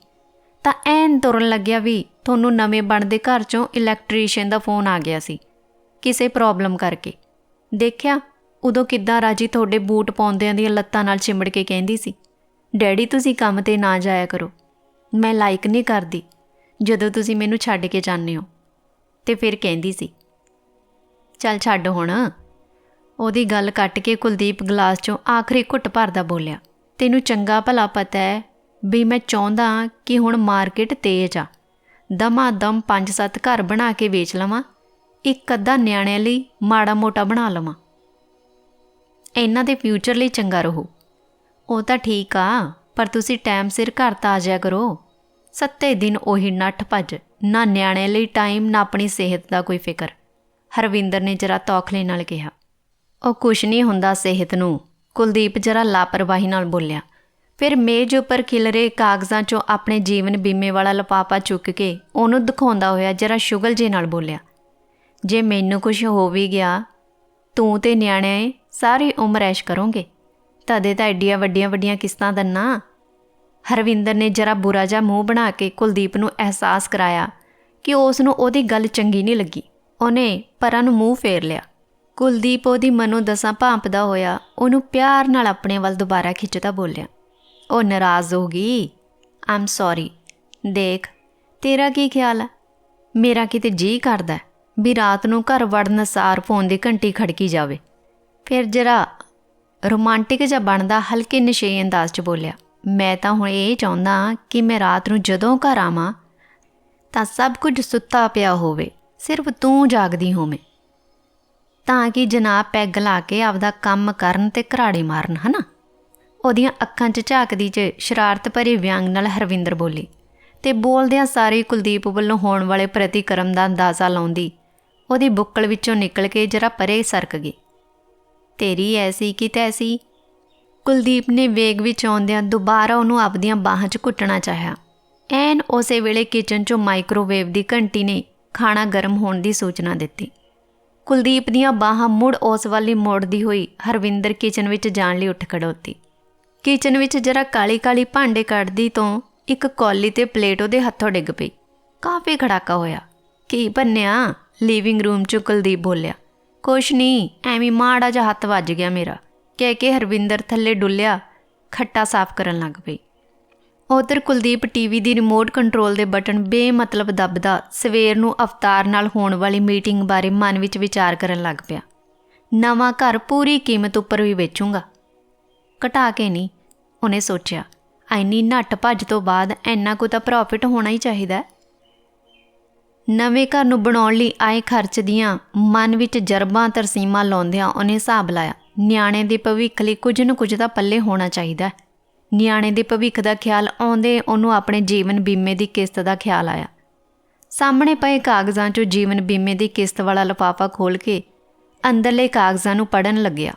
ਤਾਂ ਐਨ ਤੁਰਨ ਲੱਗਿਆ ਵੀ ਤੁਹਾਨੂੰ ਨਵੇਂ ਬਣਦੇ ਘਰ ਚੋਂ ਇਲੈਕਟ੍ਰੀਸ਼ੀਅਨ ਦਾ ਫੋਨ ਆ ਗਿਆ ਸੀ, ਕਿਸੇ ਪ੍ਰੋਬਲਮ ਕਰਕੇ। ਦੇਖਿਆ, ਉਦੋਂ ਕਿੱਦਾਂ ਰਾਜੀ ਤੁਹਾਡੇ ਬੂਟ ਪਾਉਂਦਿਆਂ ਦੀਆਂ ਲੱਤਾਂ ਨਾਲ ਚਿੰਬੜ ਕੇ ਕਹਿੰਦੀ ਸੀ, ਡੈਡੀ, ਤੁਸੀਂ ਕੰਮ ਤੇ ਨਾ ਜਾਇਆ ਕਰੋ। ਮੈਂ ਲਾਈਕ ਨਹੀਂ ਕਰਦੀ, ਜਦੋਂ ਤੁਸੀਂ ਮੈਨੂੰ ਛੱਡ ਕੇ ਜਾਂਦੇ ਹੋ। ਤੇ ਫਿਰ ਕਹਿੰਦੀ ਸੀ, ਚੱਲ ਛੱਡ ਹੁਣ। ਉਹਦੀ ਗੱਲ ਕੱਟ ਕੇ ਕੁਲਦੀਪ ਗਲਾਸ ਚੋਂ ਆਖਰੀ ਘੁੱਟ ਭਰਦਾ ਬੋਲਿਆ, ਤੈਨੂੰ ਚੰਗਾ ਭਲਾ ਪਤਾ ਹੈ ਵੀ ਮੈਂ ਚਾਹੁੰਦਾ ਕਿ ਹੁਣ ਮਾਰਕੀਟ ਤੇਜ਼ ਆ। ਦਮਾ ਦਮ 5-7 ਘਰ ਬਣਾ ਕੇ ਵੇਚ ਲਵਾਂ, ਇੱਕ ਅੱਧਾ ਨਿਆਣਿਆਂ ਲਈ ਮਾੜਾ ਮੋਟਾ ਬਣਾ ਲਵਾਂ। ਇਹਨਾਂ ਦੇ ਫਿਊਚਰ ਲਈ ਚੰਗਾ ਰਹੋ। ਉਹ ਤਾਂ ਠੀਕ ਆ, ਪਰ ਤੁਸੀਂ ਟਾਈਮ ਸਿਰ ਘਰ ਤਾਂ ਆ ਜਾਇਆ ਕਰੋ। ਸੱਤੇ ਦਿਨ ਉਹੀ ਨੱਠ ਭੱਜ, ਨਾ ਨਿਆਣੇ ਲਈ ਟਾਈਮ, ਨਾ ਆਪਣੀ ਸਿਹਤ ਦਾ ਕੋਈ ਫਿਕਰ। ਹਰਵਿੰਦਰ ਨੇ ਜਰਾ ਤੌਖਲੇ ਨਾਲ ਕਿਹਾ। ਉਹ ਕੁਛ ਨਹੀਂ ਹੁੰਦਾ ਸਿਹਤ ਨੂੰ। ਕੁਲਦੀਪ ਜਰਾ ਲਾਪਰਵਾਹੀ ਨਾਲ ਬੋਲਿਆ। ਫਿਰ ਮੇਜ਼ ਉੱਪਰ ਖਿਲਰੇ ਕਾਗਜ਼ਾਂ 'ਚੋਂ ਆਪਣੇ ਜੀਵਨ ਬੀਮੇ ਵਾਲਾ ਲਪਾਪਾ ਚੁੱਕ ਕੇ ਉਹਨੂੰ ਦਿਖਾਉਂਦਾ ਹੋਇਆ ਜਰਾ ਸ਼ੁਗਲ ਜੇ ਨਾਲ ਬੋਲਿਆ, ਜੇ ਮੈਨੂੰ ਕੁਝ ਹੋ ਵੀ ਗਿਆ, ਤੂੰ ਤੇ ਨਿਆਣੇ ਸਾਰੀ ਉਮਰ ਐਸ਼ ਕਰੋਗੇ। ਤਦੇ ਤਾਂ ਐਡੀਆਂ ਵੱਡੀਆਂ ਵੱਡੀਆਂ ਕਿਸ਼ਤਾਂ ਦੰਨਾ। ਹਰਵਿੰਦਰ ਨੇ ਜਰਾ ਬੁਰਾ ਜਿਹਾ ਮੂੰਹ ਬਣਾ ਕੇ ਕੁਲਦੀਪ ਨੂੰ ਅਹਿਸਾਸ ਕਰਾਇਆ ਕਿ ਉਸ ਨੂੰ ਉਹਦੀ ਗੱਲ ਚੰਗੀ ਨਹੀਂ ਲੱਗੀ। ਉਹਨੇ ਪਰਾਂ ਨੂੰ ਮੂੰਹ ਫੇਰ ਲਿਆ। ਕੁਲਦੀਪ ਉਹਦੀ ਮਨੋਂ ਦਸਾਂ ਭਾਂਪਦਾ ਹੋਇਆ ਉਹਨੂੰ ਪਿਆਰ ਨਾਲ ਆਪਣੇ ਵੱਲ ਦੁਬਾਰਾ ਖਿੱਚਦਾ ਬੋਲਿਆ, ਉਹ ਨਾਰਾਜ਼ ਹੋ ਗਈ। ਆਮ ਸੌਰੀ ਦੇਖ, ਤੇਰਾ ਕੀ ਖਿਆਲ ਹੈ ਮੇਰਾ ਕਿਤੇ ਜੀ ਕਰਦਾ ਵੀ ਰਾਤ ਨੂੰ ਘਰ ਵੜਨ ਸਾਰ ਫੋਨ ਦੀ ਘੰਟੀ ਖੜਕੀ ਜਾਵੇ। ਫਿਰ ਜਰਾ ਰੋਮਾਂਟਿਕ ਜਿਹਾ ਬਣਦਾ ਹਲਕੇ ਨਸ਼ੇ ਅੰਦਾਜ਼ 'ਚ ਬੋਲਿਆ, ਮੈਂ ਤਾਂ ਹੁਣ ਇਹ ਚਾਹੁੰਦਾ ਕਿ ਮੈਂ ਰਾਤ ਨੂੰ ਜਦੋਂ ਘਰ ਆਵਾਂ ਤਾਂ ਸਭ ਕੁਝ ਸੁੱਤਾ ਪਿਆ ਹੋਵੇ, ਸਿਰਫ ਤੂੰ ਜਾਗਦੀ ਹੋਵੇਂ। ਤਾਂ ਕਿ ਜਨਾਬ ਪੈਗ ਲਾ ਕੇ ਆਪਦਾ ਕੰਮ ਕਰਨ ਤੇ ਘਰਾੜੇ ਮਾਰਨ, ਹਨਾ? ਉਹਦੀਆਂ ਅੱਖਾਂ 'ਚ ਝਾਕਦੀ 'ਚ ਸ਼ਰਾਰਤ ਭਰੇ ਵਿਅੰਗ ਨਾਲ ਹਰਵਿੰਦਰ ਬੋਲੀ, ਤੇ ਬੋਲਦਿਆਂ ਸਾਰੇ ਕੁਲਦੀਪ ਵੱਲੋਂ ਹੋਣ ਵਾਲੇ ਪ੍ਰਤੀਕਰਮ ਦਾ ਅੰਦਾਜ਼ਾ ਲਾਉਂਦੀ, ਉਹਦੀ ਬੁੱਕਲ ਵਿੱਚੋਂ ਨਿਕਲ ਕੇ ਜਰਾ ਪਰੇ ਸਰਕ ਗਈ। ਤੇਰੀ ਐਸੀ ਕਿ ਤੈਸੀ? ਕੁਲਦੀਪ ਨੇ ਵੇਗ ਵਿੱਚ ਆਉਂਦਿਆਂ ਦੁਬਾਰਾ ਉਹਨੂੰ ਆਪਦੀਆਂ ਬਾਹਾਂ 'ਚ ਘੁੱਟਣਾ ਚਾਹਿਆ। ਐਨ ਉਸੇ ਵੇਲੇ ਕਿਚਨ 'ਚੋਂ ਮਾਈਕ੍ਰੋਵੇਵ ਦੀ ਘੰਟੀ ਨੇ ਖਾਣਾ ਗਰਮ ਹੋਣ ਦੀ ਸੂਚਨਾ ਦਿੱਤੀ। ਕੁਲਦੀਪ ਦੀਆਂ ਬਾਹਾਂ ਮੁੜ ਉਸ ਵੱਲ ਹੀ ਮੋੜਦੀ ਹੋਈ ਹਰਵਿੰਦਰ ਕਿਚਨ ਵਿੱਚ ਜਾਣ ਲਈ ਉੱਠ ਖੜੋਤੀ। ਕਿਚਨ ਵਿੱਚ ਜਰਾ ਕਾਲੀ-ਕਾਲੀ ਭਾਂਡੇ ਕੱਢਦੀ ਤੋਂ ਇੱਕ ਕੌਲੀ ਤੇ ਪਲੇਟ ਉਹਦੇ ਹੱਥੋਂ ਡਿੱਗ ਪਈ। ਕਾਫੀ ਖੜਾਕਾ ਹੋਇਆ। ਕੀ ਬੰਨਿਆ? ਲਿਵਿੰਗ ਰੂਮ 'ਚ ਕੁਲਦੀਪ ਬੋਲਿਆ। ਕੁਛ ਨਹੀਂ, ਐਵੇਂ ਮਾੜਾ ਜਿਹਾ ਹੱਥ ਵੱਜ ਗਿਆ ਮੇਰਾ। ਕਹਿ ਕੇ ਹਰਵਿੰਦਰ ਥੱਲੇ ਡੁੱਲਿਆ, ਖੱਟਾ ਸਾਫ਼ ਕਰਨ ਲੱਗ ਪਈ। ਉਧਰ ਕੁਲਦੀਪ ਟੀਵੀ ਦੀ ਰਿਮੋਟ ਕੰਟਰੋਲ ਦੇ ਬਟਨ ਬੇਮਤਲਬ ਦੱਬਦਾ ਸਵੇਰ ਨੂੰ ਅਵਤਾਰ ਨਾਲ ਹੋਣ ਵਾਲੀ ਮੀਟਿੰਗ ਬਾਰੇ ਮਨ ਵਿੱਚ ਵਿਚਾਰ ਕਰਨ ਲੱਗ ਪਿਆ। ਨਵਾਂ ਘਰ ਪੂਰੀ ਕੀਮਤ ਉੱਪਰ ਵੀ ਵੇਚੂੰਗਾ। ਘਟਾ ਕੇ ਨਹੀਂ, ਉਹਨੇ ਸੋਚਿਆ ਐਨੀ ਨੱਟ ਭੱਜ ਤੋਂ ਬਾਅਦ ਐਨਾ ਕੁ ਤਾਂ ਪ੍ਰੋਫਿਟ ਹੋਣਾ ਹੀ ਚਾਹੀਦਾ ਨਵੇਂ ਘਰ ਨੂੰ ਬਣਾਉਣ ਲਈ ਆਏ ਖਰਚ ਦੀਆਂ ਮਨ ਵਿੱਚ ਜਰਬਾਂ ਤਰਸੀਮਾਂ ਲਾਉਂਦਿਆਂ ਉਹਨੇ ਹਿਸਾਬ ਲਾਇਆ, ਨਿਆਣੇ ਦੇ ਭਵਿੱਖ ਲਈ ਕੁਝ ਨਾ ਕੁਝ ਤਾਂ ਪੱਲੇ ਹੋਣਾ ਚਾਹੀਦਾ ਹੈ। ਨਿਆਣੇ ਦੇ ਭਵਿੱਖ ਦਾ ਖਿਆਲ ਆਉਂਦੇ ਉਹਨੂੰ ਆਪਣੇ ਜੀਵਨ ਬੀਮੇ ਦੀ ਕਿਸ਼ਤ ਦਾ ਖਿਆਲ ਆਇਆ। ਸਾਹਮਣੇ ਪਏ ਕਾਗਜ਼ਾਂ 'ਚੋਂ ਜੀਵਨ ਬੀਮੇ ਦੀ ਕਿਸ਼ਤ ਵਾਲਾ ਲਿਫਾਫਾ ਖੋਲ ਕੇ ਅੰਦਰਲੇ ਕਾਗਜ਼ਾਂ ਨੂੰ ਪੜਨ ਲੱਗਿਆ।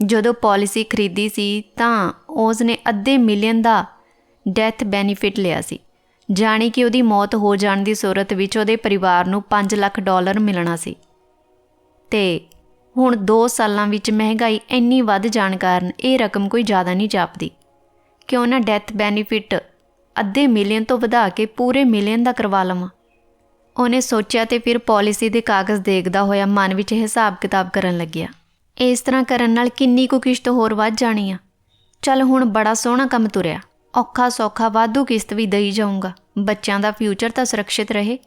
ਜਦੋਂ ਪਾਲਿਸੀ ਖਰੀਦੀ ਸੀ ਤਾਂ ਉਸ ਨੇ ਅੱਧੇ ਮਿਲੀਅਨ ਦਾ ਡੈਥ ਬੈਨੀਫਿਟ ਲਿਆ ਸੀ, ਜਾਣੀ ਕਿ ਉਹਦੀ ਮੌਤ ਹੋ ਜਾਣ ਦੀ ਸੂਰਤ ਵਿੱਚ ਉਹਦੇ ਪਰਿਵਾਰ ਨੂੰ 5 ਲੱਖ ਡਾਲਰ ਮਿਲਣਾ ਸੀ। ਤੇ ਹੁਣ 2 ਸਾਲਾਂ ਵਿੱਚ ਮਹਿੰਗਾਈ ਇੰਨੀ ਵੱਧ ਜਾਣ ਕਾਰਨ ਇਹ ਰਕਮ ਕੋਈ ਜ਼ਿਆਦਾ ਨਹੀਂ ਜਾਪਦੀ। ਕਿਉਂ ਨਾ ਡੈਥ ਬੈਨੀਫਿਟ ਅੱਧੇ ਮਿਲੀਅਨ ਤੋਂ ਵਧਾ ਕੇ ਪੂਰੇ ਮਿਲੀਅਨ ਦਾ ਕਰਵਾ ਲਵਾਂ। ਉਹਨੇ ਸੋਚਿਆ ਤੇ ਫਿਰ ਪਾਲਿਸੀ ਦੇ ਕਾਗਜ਼ ਦੇਖਦਾ ਹੋਇਆ ਮਨ ਵਿੱਚ ਹਿਸਾਬ ਕਿਤਾਬ ਕਰਨ ਲੱਗਿਆ। ਇਸ ਤਰ੍ਹਾਂ ਕਰਨ ਨਾਲ ਕਿੰਨੀ ਕੁ ਕਿਸ਼ਤ ਹੋਰ ਵੱਧ ਜਾਣੀ ਆ। ਚੱਲ ਹੁਣ ਬੜਾ ਸੋਹਣਾ ਕੰਮ ਤੁਰਿਆ। ਔਖਾ ਸੌਖਾ ਵਾਧੂ ਕਿਸ਼ਤ ਵੀ ਦਈ ਜਾਊਂਗਾ। ਬੱਚਿਆਂ ਦਾ ਫਿਊਚਰ ਤਾਂ ਸੁਰੱਖਿਅਤ ਰਹੇ।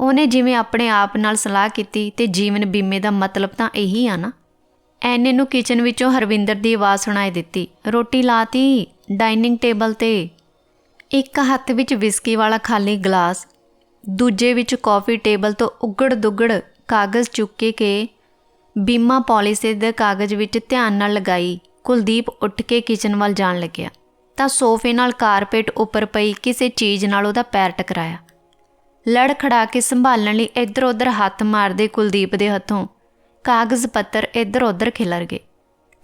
ਉਹਨੇ ਜਿਵੇਂ ਆਪਣੇ ਆਪ ਨਾਲ ਸਲਾਹ ਕੀਤੀ ਤੇ ਜੀਵਨ ਬੀਮੇ ਦਾ ਮਤਲਬ ਤਾਂ ਇਹੀ ਆ ਨਾ। ਐਨੇ ਨੂੰ ਕਿਚਨ ਵਿੱਚੋਂ ਹਰਵਿੰਦਰ ਦੀ ਆਵਾਜ਼ ਸੁਣਾਈ ਦਿੱਤੀ। ਰੋਟੀ ਲਾਤੀ, ਡਾਈਨਿੰਗ ਟੇਬਲ ਤੇ। ਇੱਕ ਹੱਥ ਵਿੱਚ ਵਿਸਕੀ ਵਾਲਾ ਖਾਲੀ ਗਲਾਸ, ਦੂਜੇ ਵਿੱਚ ਕਾਫੀ ਟੇਬਲ ਤੋਂ ਉਗੜ ਦੁਗੜ ਕਾਗਜ਼ ਚੁੱਕ ਕੇ ਬੀਮਾ ਪਾਲਿਸੀ ਦੇ ਕਾਗਜ਼ ਵਿੱਚ ਧਿਆਨ ਨਾਲ ਲਗਾਈ। ਕੁਲਦੀਪ ਉੱਠ ਕੇ ਕਿਚਨ ਵੱਲ ਜਾਣ ਲੱਗਿਆ। ਤਾਂ ਸੋਫੇ ਨਾਲ ਕਾਰਪੇਟ ਉੱਪਰ ਪਈ ਕਿਸੇ ਚੀਜ਼ ਨਾਲ ਉਹਦਾ ਪੈਰ ਟਕਰਾਇਆ। ਲੜ ਖੜਾ ਕੇ ਸੰਭਾਲਣ ਲਈ ਇੱਧਰ ਉੱਧਰ ਹੱਥ ਮਾਰਦੇ ਕੁਲਦੀਪ ਦੇ ਹੱਥੋਂ ਕਾਗਜ਼ ਪੱਤਰ ਇੱਧਰ ਉੱਧਰ ਖਿਲਰ ਗਏ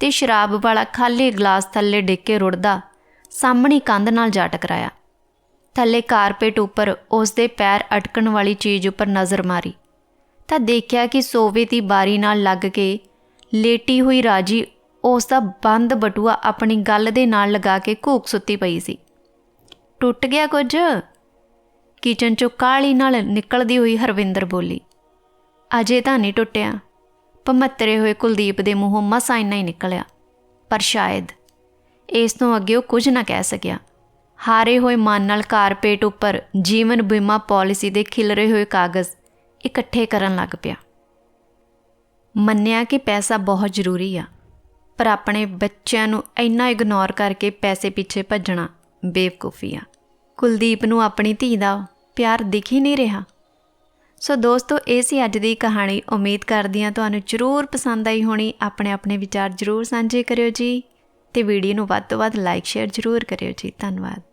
ਤੇ ਸ਼ਰਾਬ ਵਾਲਾ ਖਾਲੀ ਗਲਾਸ ਥੱਲੇ ਡਿੱਗ ਕੇ ਰੁੜਦਾ ਸਾਹਮਣੀ ਕੰਧ ਨਾਲ ਜਾ ਟਕਰਾਇਆ। ਥੱਲੇ ਕਾਰਪੇਟ ਉੱਪਰ ਉਸ ਦੇ ਪੈਰ ਅਟਕਣ ਵਾਲੀ ਚੀਜ਼ ਉੱਪਰ ਨਜ਼ਰ ਮਾਰੀ। ਤਾਂ ਦੇਖਿਆ ਕਿ ਸੋਵੇ ਦੀ ਬਾਰੀ ਨਾਲ ਲੱਗ ਕੇ ਲੇਟੀ ਹੋਈ ਰਾਜੀ ਉਸ ਦਾ ਬੰਦ ਬਟੂਆ ਆਪਣੀ ਗੱਲ ਦੇ ਨਾਲ ਲਗਾ ਕੇ ਘੂਕ ਸੁੱਤੀ ਪਈ ਸੀ। ਟੁੱਟ ਗਿਆ ਕੁਝ? ਕਿਚਨ ਚੋਂ ਕਾਲੀ ਨਾਲ ਨਿਕਲਦੀ ਹੋਈ ਹਰਵਿੰਦਰ ਬੋਲੀ। ਅਜੇ ਤਾਂ ਨਹੀਂ ਟੁੱਟਿਆ। ਪਮੱਤਰੇ ਹੋਏ ਕੁਲਦੀਪ ਦੇ ਮੂੰਹੋਂ ਮਸਾ ਇੰਨਾ ਹੀ ਨਿਕਲਿਆ। ਪਰ ਸ਼ਾਇਦ ਇਸ ਤੋਂ ਅੱਗੇ ਉਹ ਕੁਝ ਨਾ ਕਹਿ ਸਕਿਆ। ਹਾਰੇ ਹੋਏ ਮਨ ਨਾਲ ਕਾਰਪੇਟ ਉੱਪਰ ਜੀਵਨ ਬੀਮਾ ਪਾਲਿਸੀ ਦੇ ਖਿਲਰੇ ਹੋਏ ਕਾਗਜ਼ ਇਕੱਠੇ ਕਰਨ ਲੱਗ ਪਿਆ। ਮੰਨਿਆ ਕਿ ਪੈਸਾ ਬਹੁਤ ਜ਼ਰੂਰੀ ਆ, ਪਰ ਆਪਣੇ ਬੱਚਿਆਂ ਨੂੰ ਇੰਨਾ ਇਗਨੋਰ ਕਰਕੇ ਪੈਸੇ ਪਿੱਛੇ ਭੱਜਣਾ ਬੇਵਕੂਫੀ ਆ। ਕੁਲਦੀਪ ਨੂੰ ਆਪਣੀ ਧੀ ਦਾ ਪਿਆਰ ਦਿਖ ਹੀ ਨਹੀਂ ਰਿਹਾ। ਸੋ ਦੋਸਤੋ, ਇਹ ਸੀ ਅੱਜ ਦੀ ਕਹਾਣੀ। ਉਮੀਦ ਕਰਦੀ ਹਾਂ ਤੁਹਾਨੂੰ ਜ਼ਰੂਰ ਪਸੰਦ ਆਈ ਹੋਣੀ। ਆਪਣੇ ਆਪਣੇ ਵਿਚਾਰ ਜ਼ਰੂਰ ਸਾਂਝੇ ਕਰਿਓ ਜੀ ਤੇ ਵੀਡੀਓ ਨੂੰ ਵੱਧ ਤੋਂ ਵੱਧ ਲਾਈਕ ਸ਼ੇਅਰ ਜ਼ਰੂਰ ਕਰਿਓ ਜੀ। ਧੰਨਵਾਦ।